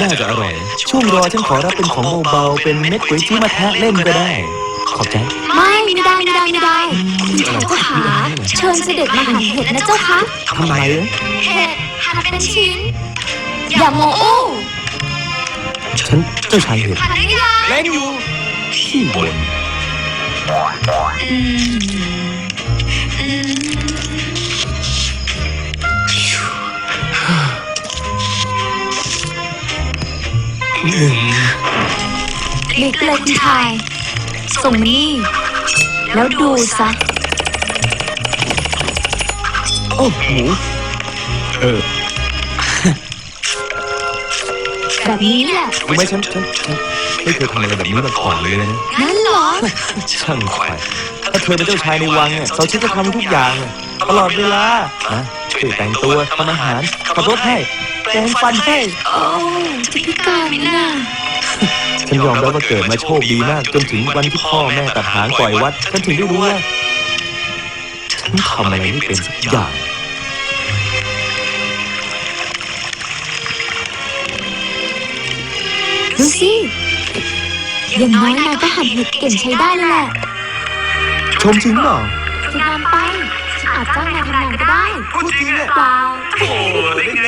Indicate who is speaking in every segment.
Speaker 1: น่าจะอร่อย ช่วงรอฉันขอรับเป็นของเบาๆเป็นเม็ดก๋วยจี้มาแทะเล่นก็ได้ ขอบใจ
Speaker 2: ไม่ไม่ได้ไม่ได้ไม่ได้คุณชายเจ้าขาเชิญเสด็จมาหั่นเห็ดนะเจ้าคะ
Speaker 1: ทำไมเอ้ย
Speaker 2: เห็ดหั่นเป็นชิ้น อย่าโมโอ้
Speaker 1: ฉันเจ้าชายเห็ด
Speaker 2: หั่นหรือยัง
Speaker 1: เล่นอยู่ขี้บ่น
Speaker 2: หลีกเลยคุณชาย ส่งมานี่ แล้วดูซะ
Speaker 1: โอ้หมูเออ
Speaker 2: แบบนี้แหละ
Speaker 1: รู้ไหมฉันฉันฉันไม่เคยทำอะไรแบบนี้มาก่อนเลยนะ
Speaker 2: นั่นเหรอ
Speaker 1: ช่างควายถ้าเธอเป็นเจ้าชายในวังเนี่ยเขาฉันจะทำทุกอย่างอะตลอดเวลานะช่วยแต่งตัวทำอาหารขับรถให้ แกงฟันให้
Speaker 2: โอ้จะพิการไหมน่ะ
Speaker 1: ฉันยอมรับว่าเกิดมาโชคดีมาก จนถึงวันที่พ่อแม่ตัดหางปล่อยวัดฉันถึงได้รู้ว่าฉันทำอะไรไม่เป็นสักอย่าง
Speaker 2: ดูสิอย่างน้อยนายก็หั่นเห็ดเก่งใช้ได้แล้วแหละ
Speaker 1: ชมจริงเปล่า
Speaker 2: จะนานไปฉันอาจจ้างนายทำงานก็ได้
Speaker 1: พูดจริงเนี่ย
Speaker 2: เปล่า
Speaker 1: โอ้ได้ไงเนี่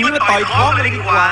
Speaker 1: ยอะไรอะยิงมุกยิงมาต่อยท้องกันเลยดีกว่า